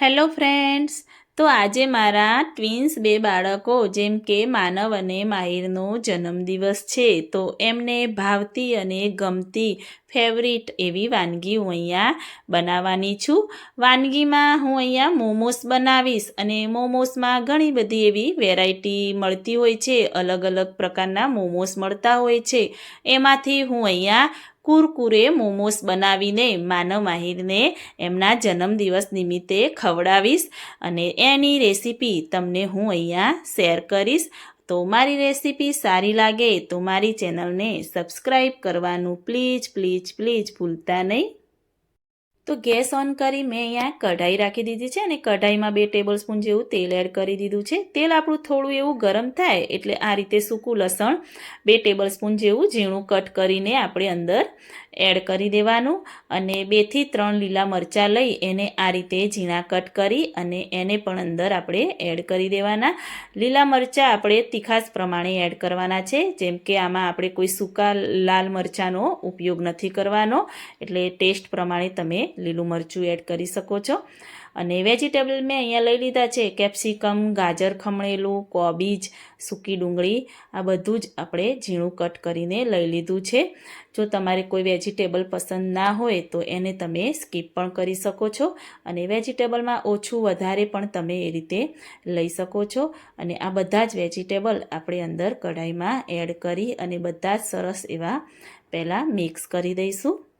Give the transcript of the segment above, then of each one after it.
Hello friends, તો આજે મારા ટ્વિન્સ બે બાળકો, જેમ કે માનવ અને માહિરનો જન્મદિવસ છે, તો એમને ભાવતી અને ગમતી ફેવરિટ એવી વાનગી હું અહીંયા બનાવવાની છું. વાનગીમાં હું અહીંયા મોમોસ બનાવીશ અને મોમોસમાં ઘણી બધી એવી વેરાયટી મળતી હોય છે. અલગ અલગ પ્રકારના મોમોસ મળતા હોય છે. એમાંથી હું અહીંયા કુરકુરે મોમોસ બનાવીને માનવ માહિરને એમના જન્મદિવસ નિમિત્તે ખવડાવીશ અને એની રેસીપી તમને હું અહીંયા શેર કરીશ. તો મારી રેસીપી સારી લાગે તો મારી ચેનલને સબસ્ક્રાઈબ કરવાનું પ્લીઝ પ્લીઝ પ્લીઝ ભૂલતા નહીં. તો ગેસ ઓન કરી મેં અહીંયા કઢાઈ રાખી દીધી છે અને કઢાઈમાં બે ટેબલ સ્પૂન જેવું તેલ એડ કરી દીધું છે. તેલ આપણું થોડું એવું ગરમ થાય એટલે આ રીતે સૂકું લસણ બે ટેબલ સ્પૂન જેવું ઝીણું કટ કરીને આપણે અંદર એડ કરી દેવાનું અને બેથી ત્રણ લીલા મરચાં લઈ એને આ રીતે ઝીણા કટ કરી અને એને પણ અંદર આપણે એડ કરી દેવાના. લીલા મરચાં આપણે તીખાસ પ્રમાણે એડ કરવાના છે, જેમ કે આમાં આપણે કોઈ સૂકા લાલ મરચાંનો ઉપયોગ નથી કરવાનો. એટલે ટેસ્ટ પ્રમાણે તમે લીલું મરચું એડ કરી શકો છો. અને વેજીટેબલ મેં અહીંયા લઈ લીધા છે. કેપ્સિકમ, ગાજર, ખમણેલું, કોબીજ, સૂકી ડુંગળી, આ બધું જ આપણે ઝીણું કટ કરીને લઈ લીધું છે. જો તમારે કોઈ વેજીટેબલ પસંદ ના હોય તો એને તમે સ્કીપ પણ કરી શકો છો અને વેજીટેબલમાં ઓછું વધારે પણ તમે એ રીતે લઈ શકો છો. અને આ બધા જ વેજીટેબલ આપણે અંદર કઢાઈમાં એડ કરી અને બધા જ સરસ એવા પહેલાં મિક્સ કરી દઈશું.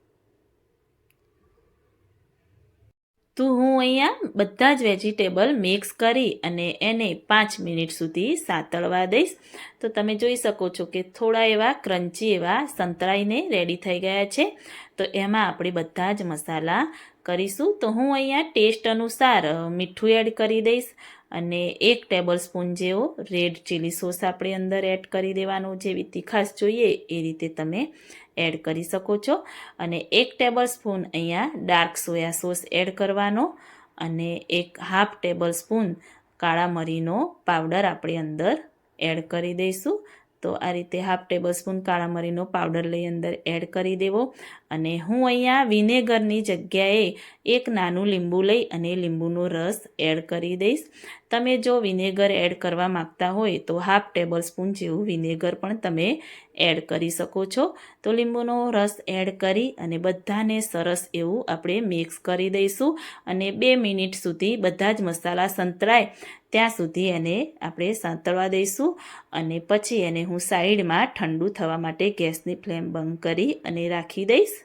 તો હું અહીંયા બધા જ વેજીટેબલ મિક્સ કરી અને એને પાંચ મિનિટ સુધી સાતળવા દઈશ. તો તમે જોઈ શકો છો કે થોડા એવા ક્રન્ચી એવા સંતળાઈને રેડી થઈ ગયા છે. તો એમાં આપણે બધા જ મસાલા કરીશું. તો હું અહીંયા ટેસ્ટ અનુસાર મીઠું એડ કરી દઈશ અને એક ટેબલ સ્પૂન જેવો રેડ ચીલી સોસ આપણે અંદર એડ કરી દેવાનું. જેવી તીખાશ જોઈએ એ રીતે તમે એડ કરી શકો છો. અને એક ટેબલ સ્પૂન અહીંયા ડાર્ક સોયા સોસ એડ કરવાનો અને એક હાફ ટેબલ સ્પૂન કાળા મરીનો પાવડર આપણે અંદર એડ કરી દઈશું. તો આ રીતે હાફ ટેબલ સ્પૂન કાળા મરીનો પાવડર લઈ અંદર એડ કરી દેવો. અને હું અહીંયા વિનેગરની જગ્યાએ એક નાનું લીંબુ લઈ અને લીંબુનો રસ એડ કરી દઈશ. તમે જો વિનેગર એડ કરવા માગતા હોય તો હાફ ટેબલ સ્પૂન જેવું વિનેગર પણ તમે એડ કરી શકો છો. તો લીંબુનો રસ એડ કરી અને બધાને સરસ એવું આપણે મિક્સ કરી દઈશું અને બે મિનિટ સુધી બધા જ મસાલા સંતરાય ત્યાં સુધી એને આપણે સાંતળવા દઈશું અને પછી એને હું સાઈડમાં ઠંડુ થવા માટે ગેસની ફ્લેમ બંધ કરી અને રાખી દઈશ.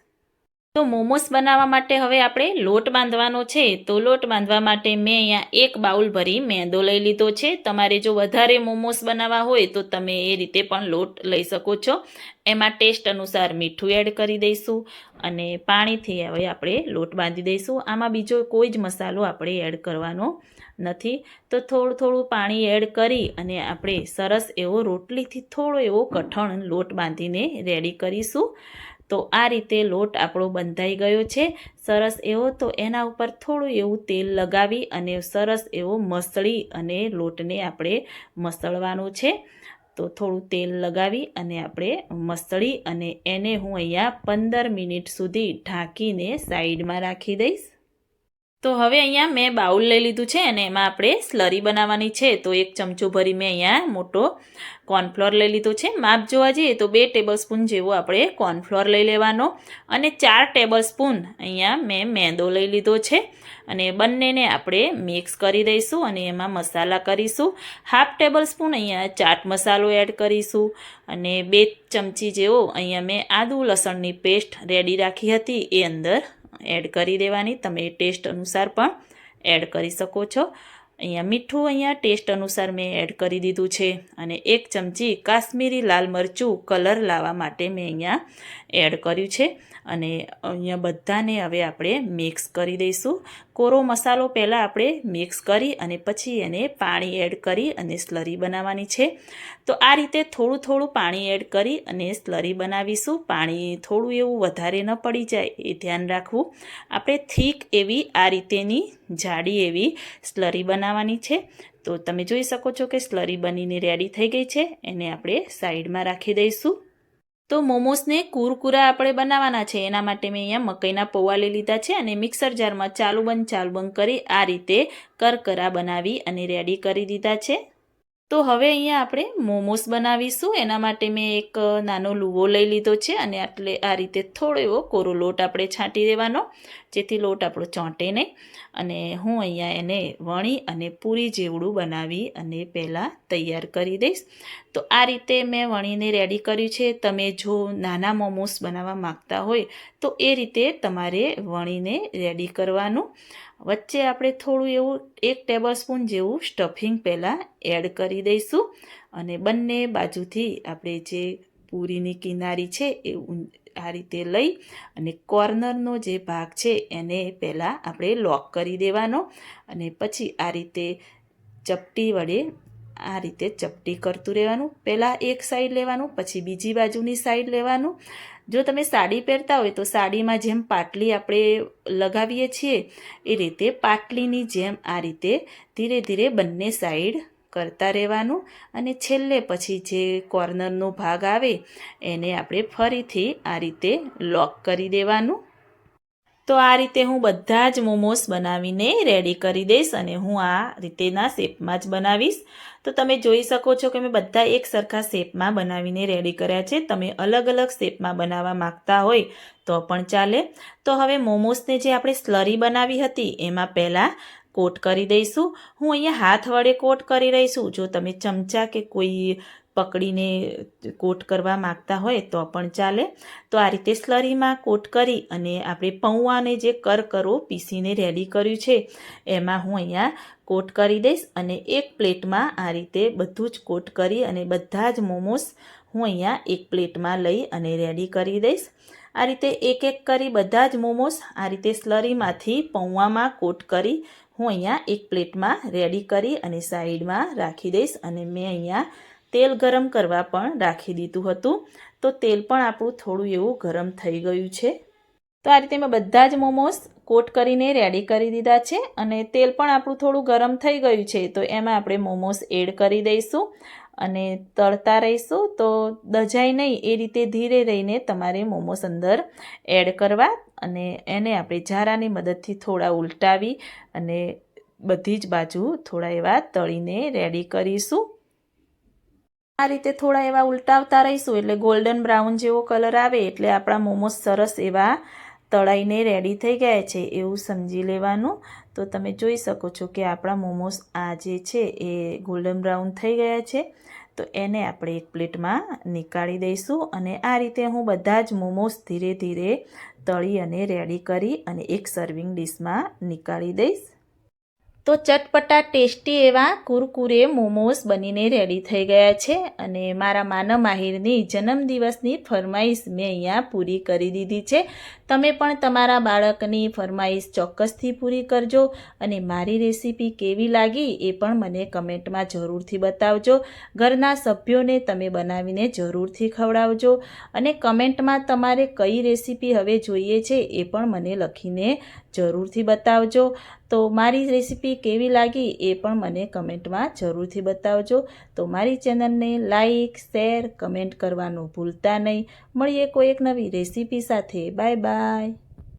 તો મોમોસ બનાવવા માટે હવે આપણે લોટ બાંધવાનો છે. તો લોટ બાંધવા માટે મેં અહીંયા એક બાઉલ ભરી મેંદો લઈ લીધો છે. તમારે જો વધારે મોમોસ બનાવવા હોય તો તમે એ રીતે પણ લોટ લઈ શકો છો. એમાં ટેસ્ટ અનુસાર મીઠું એડ કરી દઈશું અને પાણીથી હવે આપણે લોટ બાંધી દઈશું. આમાં બીજો કોઈ જ મસાલો આપણે એડ કરવાનો નથી. તો થોડું થોડું પાણી એડ કરી અને આપણે સરસ એવો રોટલીથી થોડો એવો કઠણ લોટ બાંધીને રેડી કરીશું. તો આ રીતે લોટ આપણો બંધાઈ ગયો છે. સરસ એવો તો એના ઉપર થોડું એવું તેલ લગાવી અને સરસ એવો મસળી અને લોટને આપણે મસળવાનો છે. તો થોડું તેલ લગાવી અને આપણે મસળી અને એને હું અહીંયા પંદર મિનિટ સુધી ઢાંકીને સાઈડમાં રાખી દઈશ. તો હવે અહીંયા મેં બાઉલ લઈ લીધું છે અને એમાં આપણે સ્લરી બનાવવાની છે. તો એક ચમચો ભરી મેં અહીંયા મોટો કોર્નફ્લોર લઈ લીધો છે. માપ જોવા જઈએ તો બે ટેબલ સ્પૂન જેવો આપણે કોર્નફ્લોર લઈ લેવાનો અને ચાર ટેબલ સ્પૂન અહીંયા મેં મેંદો લઈ લીધો છે. અને બંનેને આપણે મિક્સ કરી દઈશું અને એમાં મસાલા કરીશું. હાફ ટેબલ સ્પૂન અહીંયા ચાટ મસાલો એડ કરીશું અને બે ચમચી જેવો અહીંયા મેં આદુ લસણની પેસ્ટ રેડી રાખી હતી એ અંદર એડ કરી દેવાની. તમે ટેસ્ટ અનુસાર પણ એડ કરી શકો છો. અહીંયા મીઠું અહીંયા ટેસ્ટ અનુસાર મેં એડ કરી દીધું છે અને એક ચમચી કાશ્મીરી લાલ મરચું કલર લાવવા માટે મેં અહીંયા એડ કર્યું છે અને અહીંયા બધાને હવે આપણે મિક્સ કરી દઈશું. કોરો મસાલો પહેલાં આપણે મિક્સ કરી અને પછી એને પાણી એડ કરી અને સ્લરી બનાવવાની છે. તો આ રીતે થોડું થોડું પાણી એડ કરી અને સ્લરી બનાવીશું. પાણી થોડું એવું વધારે ન પડી જાય એ ધ્યાન રાખવું. આપણે થીક એવી આ રીતેની જાડી એવી સ્લરી બનાવવાની છે. તો તમે જોઈ શકો છો કે સ્લરી બનીને રેડી થઈ ગઈ છે. એને આપણે સાઈડમાં રાખી દઈશું. તો મોમોસને કુરકુરા આપણે બનાવવાના છે. એના માટે મેં અહીંયા મકાઈના પૌવા લઈ લીધા છે અને મિક્સર જારમાં ચાલુ બંધ ચાલુ બંધ કરી આ રીતે કરકરા બનાવી અને રેડી કરી દીધા છે. તો હવે અહીંયા આપણે મોમોસ બનાવીશું. એના માટે મેં એક નાનો લુવો લઈ લીધો છે અને આટલે, આ રીતે થોડો એવો કોરો લોટ આપણે છાંટી દેવાનો, જેથી લોટ આપણો ચોંટે નહીં. અને હું અહીંયા એને વણી અને પૂરી જેવડું બનાવી અને પહેલાં તૈયાર કરી દઈશ. તો આ રીતે મેં વણીને રેડી કર્યું છે. તમે જો નાના મોમોસ બનાવવા માગતા હોય, તો એ રીતે તમારે વણીને રેડી કરવાનું. વચ્ચે આપણે થોડું એવું, એક ટેબલ સ્પૂન જેવું સ્ટફિંગ પહેલાં એડ કરી દઈશું. અને બંને બાજુથી આપણે જે પૂરીની કિનારી છે એ આ રીતે લઈ અને કોર્નરનો જે ભાગ છે એને પહેલાં આપણે લોક કરી દેવાનો અને પછી આ રીતે ચપટી વડે આ રીતે ચપટી કરતું રહેવાનું. પહેલાં એક સાઈડ લેવાનું, પછી બીજી બાજુની સાઈડ લેવાનું. જો તમે સાડી પહેરતા હોય તો સાડીમાં જેમ પાટલી આપણે લગાવીએ છીએ, એ રીતે પાટલીની જેમ આ રીતે ધીરે ધીરે બંને સાઈડ કરતા રહેવાનું અને છેલ્લે પછી જે કોર્નરનો ભાગ આવે એને આપણે ફરીથી આ રીતે લોક કરી દેવાનું. તો આ રીતે હું બધા જ મોમોસ બનાવીને રેડી કરી દઈશ અને હું આ રીતેના શેપમાં જ બનાવીશ. તો તમે જોઈ શકો છો કે મેં બધા એક સરખા શેપમાં બનાવીને રેડી કર્યા છે. તમે અલગ અલગ શેપમાં બનાવવા માંગતા હોય તો પણ ચાલે. તો હવે મોમોસને જે આપણે સ્લરી બનાવી હતી એમાં પહેલાં કોટ કરી દઈશું. હું અહીંયા હાથ વડે કોટ કરી રહી છું. જો તમે ચમચા કે કોઈ પકડીને કોટ કરવા માગતા હોય તો પણ ચાલે. તો આ રીતે સ્લરીમાં કોટ કરી અને આપણે પૌવાને જે કરકરો પીસીને રેડી કર્યું છે, એમાં હું અહીંયા કોટ કરી દઈશ અને એક પ્લેટમાં આ રીતે બધું જ કોટ કરી અને બધા જ મોમોસ હું અહીંયા એક પ્લેટમાં લઈ અને રેડી કરી દઈશ. આ રીતે એક એક કરી બધા જ મોમોસ આ રીતે સ્લરીમાંથી પૌવામાં કોટ કરી હું અહીંયા એક પ્લેટમાં રેડી કરી અને સાઈડમાં રાખી દઈશ અને મેં અહીંયા તેલ ગરમ કરવા પણ રાખી દીધું હતું. તો તેલ પણ આપણું થોડું એવું ગરમ થઈ ગયું છે. તો આ રીતે મેં બધા જ મોમોસ કોટ કરીને રેડી કરી દીધા છે અને તેલ પણ આપણું થોડું ગરમ થઈ ગયું છે. તો એમાં આપણે મોમોસ એડ કરી દઈશું. અને તળતા રહીશું તો દજાય નહીં. એ રીતે ધીરે રહીને તમારે મોમોસ અંદર એડ કરવા અને એને આપણે ઝારાની મદદથી થોડા ઉલટાવી અને બધી જ બાજુ થોડા એવા તળીને રેડી કરીશું. આ રીતે થોડા એવા ઉલટાવતા રહીશું એટલે ગોલ્ડન બ્રાઉન જેવો કલર આવે એટલે આપણા મોમોસ સરસ એવા તળાઈને રેડી થઈ ગયા છે એવું સમજી લેવાનું. તો તમે જોઈ શકો છો કે આપણા મોમોસ આ જે છે એ ગોલ્ડન બ્રાઉન થઈ ગયા છે. તો એને આપણે એક પ્લેટમાં નીકાળી દઈશું અને આ રીતે હું બધા જ મોમોસ ધીરે ધીરે તળી અને રેડી કરી અને એક સર્વિંગ ડીશમાં નીકાળી દઈશ. તો ચટપટા ટેસ્ટી એવા કુરકુરે મોમોસ બનીને રેડી થઈ ગયા છે અને મારા માનવ માહિરની જન્મદિવસની ફરમાઈશ મેં અહીંયા પૂરી કરી દીધી છે. તમે પણ તમારા બાળકની ફરમાઈશ ચોક્કસથી પૂરી કરજો અને મારી રેસીપી કેવી લાગી એ પણ મને કમેન્ટમાં જરૂરથી બતાવજો. ઘરના સભ્યોને તમે બનાવીને જરૂરથી ખવડાવજો અને કમેન્ટમાં તમારે કઈ રેસીપી હવે જોઈએ છે એ પણ મને લખીને જરૂરથી બતાવજો. તો મારી રેસીપી કેવી લાગી એ પણ મને કમેન્ટમાં જરૂરથી બતાવજો. તો મારી ચેનલને લાઈક, શેર, કમેન્ટ કરવાનું ભૂલતા નહીં. મળીએ કોઈ એક નવી રેસીપી સાથે. Bye bye.